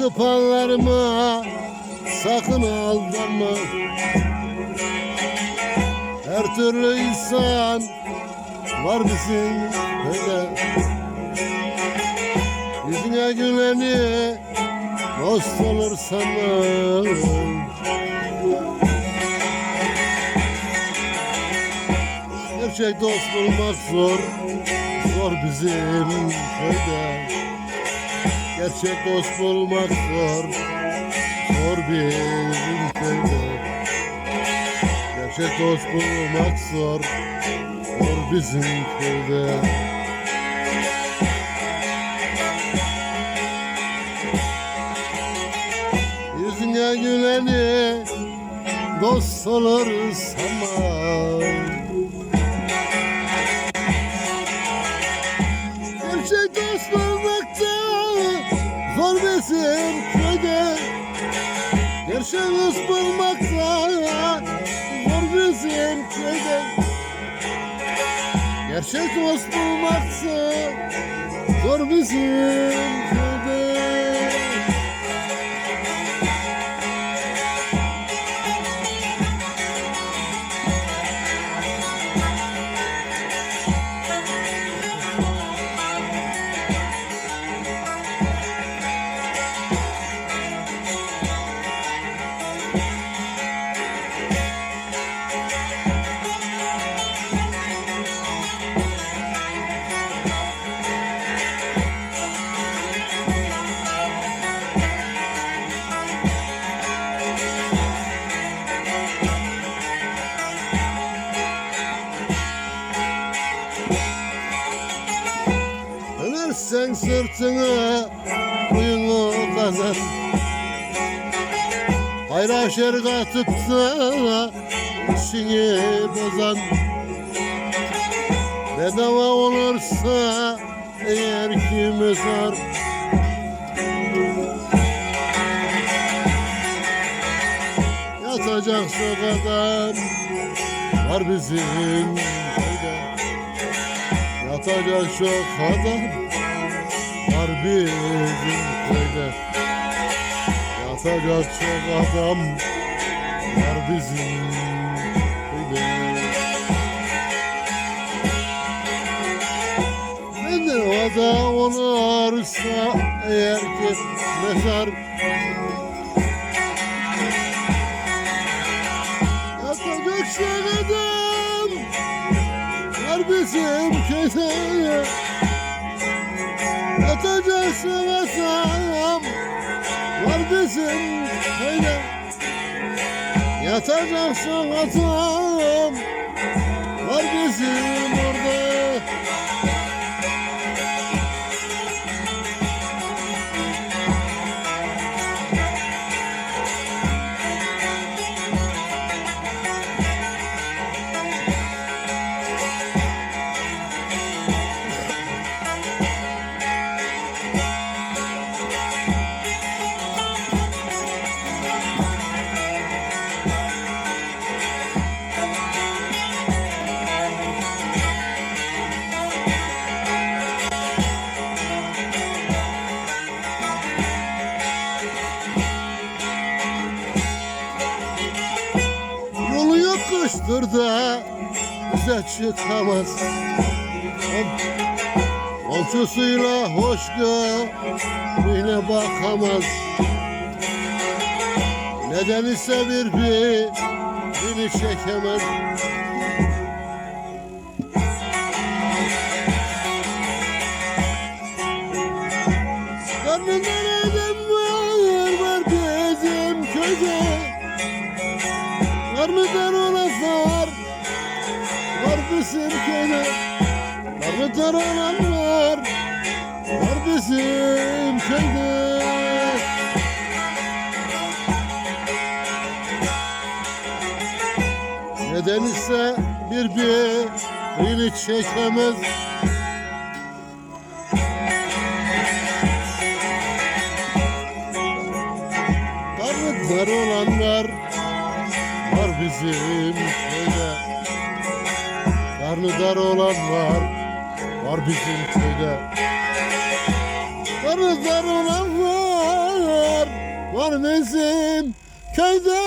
kıpanlarıma sakın aldanma Her türlü insan var bizim köyde Yüzüne güleni dost olur sanırım. Gerçek dost bulmak zor, zor bizim köyde. Gerçek dost bulmak zor, zor bizim köyde. Gerçek dost bulmak zor, zor bizim köyde. Yüzüne güleni dost olur sanmam. Zor bizim köyde. Gerçek dost bulmakta zor bizim köyde. Gerçek dost bulmakta zor bizim köyde Dönersen sırtını kuyunu kazan. Hayra şer katıp da işini bozan. Bedava olursa eğer ki mezar Yatacak sokaktan var bizim Yatacak çok adam var bizim köyde. Yatacak çok adam var bizim köyde. Ben de o da olursa eğer ki mezar Yatacak çok adam var bizim köyde Yatacaksın asam var bizim köyde Yatacaksın asam yokuştur da bize çıkamaz. Komşusuyla hoş yine bakamaz. Neden ise bir birini çekemez. Karnında neden var var bizim köyde? Karnıdan olanlar var bizim köyde Karnıdan olanlar var bizim köyde Neden ise birbirini çekemez. Karnıdan olanlar var bizim köyde Karnı dar olanlar var bizim köyde. Karnı dar olanlar bizim köyde